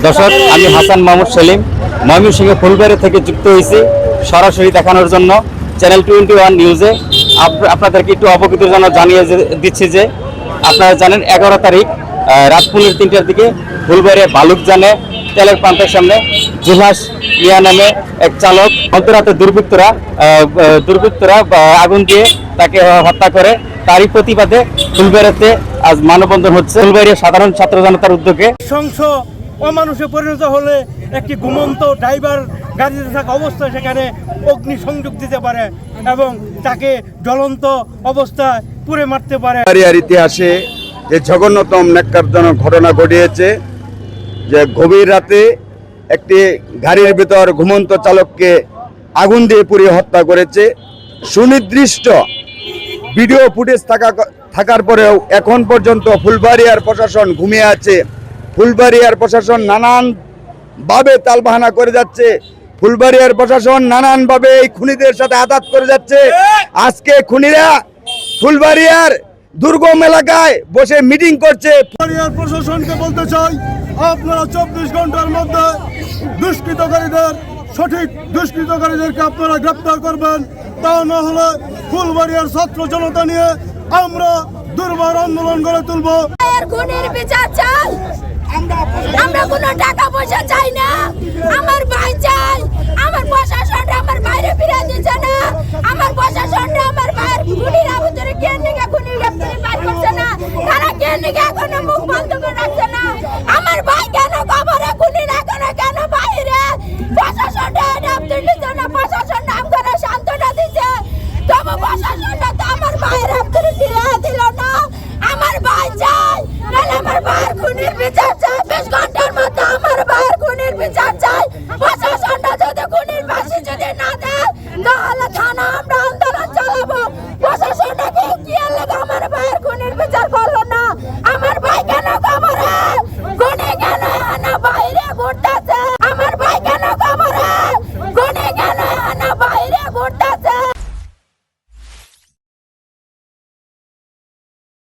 দর্শক আমি হাসান মাহমুদ সেলিম ময়মনসিংহে ফুলবাড়ি থেকে যুক্ত হয়েছি সরাসরি দেখানোর জন্য চ্যানেল টোয়েন্টি ওয়ান নিউজে। আপ- আপনাদেরকে একটু অবগতির জন্য জানিয়ে দিচ্ছি যে আপনারা জানেন এগারো তারিখ রাত পৌনে তিনটার দিকে ফুলবাড়ি বালুকজানে তেলের পাম্পের সামনে জুলহাস মিয়া নামে এক চালক মধ্যরাতে দুর্বৃত্তরা দুর্বৃত্তরা আগুন দিয়ে তাকে হত্যা করে। তারই প্রতিবাদে ফুলবাড়িতে আজ মানববন্ধন হচ্ছে। ফুলবাড়ির সাধারণ ছাত্র জনতার উদ্যোগে অমানুষে পরিণত হলে একটি ঘুমন্ত ড্রাইভার গাড়িতে থাকা অবস্থায় সেখানে অগ্নি সংযোগ দিতে পারে এবং তাকে জ্বলন্ত অবস্থায় পুড়ে মারতে পারে। বাড়িয়ার ইতিহাসে যে জঘন্যতম ন্যাক্কারজনক ঘটনা ঘটিয়েছে, যে গভীর রাতে একটি গাড়ির ভিতর ঘুমন্ত চালককে আগুন দিয়ে পুড়িয়ে হত্যা করেছে। সুনির্দিষ্ট ভিডিও ফুটেজ থাকা থাকার পরেও এখন পর্যন্ত ফুলবাড়িয়ার প্রশাসন ঘুমিয়ে আছে। ফুলবাড়িয়ার প্রশাসন নানান ভাবে তালবাহানা করে যাচ্ছে। ফুলবাড়িয়ার প্রশাসন নানানভাবে এই খুনিদের সাথে আঘাত করে যাচ্ছে। আজকে খুনিরা ফুলবাড়িয়ার দুর্গম এলাকায় বসে মিটিং করছে। ফুলবাড়িয়ার প্রশাসনকে বলতে চাই আপনারা চব্বিশ ঘণ্টার মধ্যে দুষ্কৃতকারীদের সঠিক দুষ্কৃতকারীদেরকে আপনারা গ্রেপ্তার করবেন। তা না হলে ফুলবাড়িয়ার ছাত্র জনতা নিয়ে আমরা দুর্বার আন্দোলন গড়ে তুলবো। খুনের বিচার চাই আমরা কোনো টাকা পয়সা চাই না। আমার ভাই চাই। আমার প্রশাসনরা আমার বাইরে ফিরে দিচ্ছে না। আমার প্রশাসনরা আমার ভাইয়ের গুলির ভিতরে কেন নিকে গুলি পার করছে না। তারা কেন নিকে এখনও